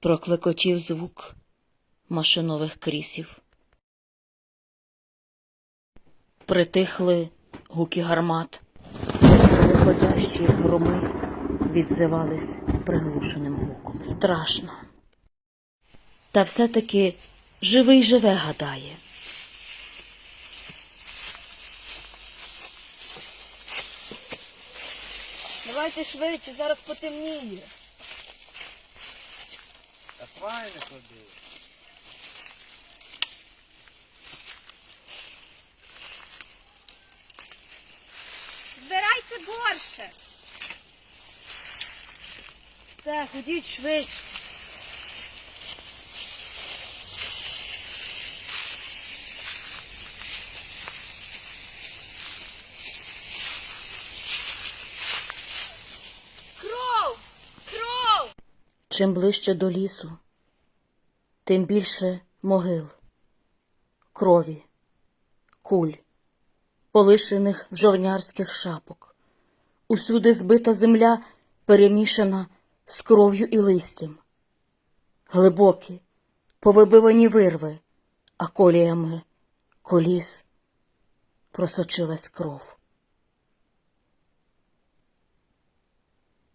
Проклекотів звук машинових крісів. Притихли гуки гармат, виходящі громи відзивались приглушеним гуком. Страшно. Та все-таки живий живе гадає. Давайте швидше, зараз потемніє. Та файно ходи. Збирайте борше. Все, ходіть швидше. Кров! Кров! Чим ближче до лісу, тим більше могил, крові, куль, полишених жовнярських шапок. Усюди збита земля перемішана з кров'ю і листям. Глибокі, повибивані вирви, а коліями коліс просочилась кров.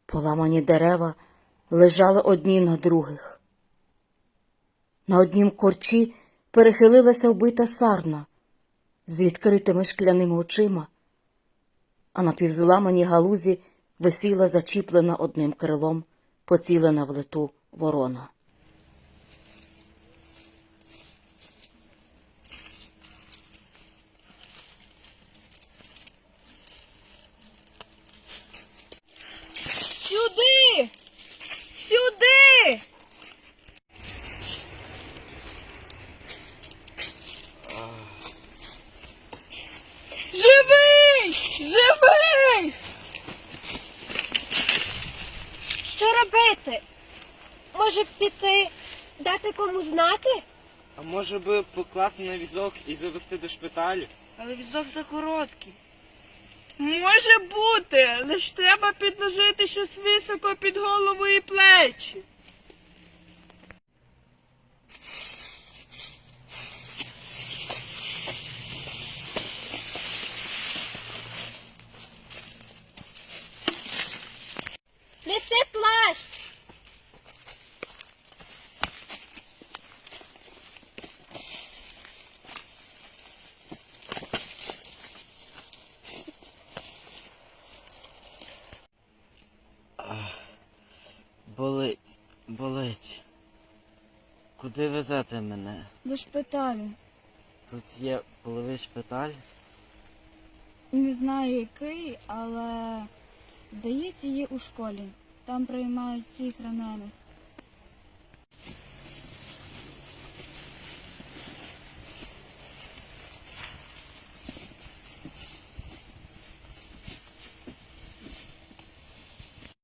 Поламані дерева лежали одні на других. На однім корчі перехилилася вбита сарна з відкритими шкляними очима, а на півзламаній галузі висіла зачіплена одним крилом, поцілена в лету ворона. Сюди! Сюди! Живий! Живий! Що робити? Може піти, дати кому знати? А може би покласти на візок і завести до шпиталю? Але візок за короткий. Може бути, лиш треба підложити щось високо під голову і плечі. Болить, болить. Куди везете мене? До шпиталю. Тут є половий шпиталь. Не знаю який, але здається, є у школі. Там приймають всіх ранених.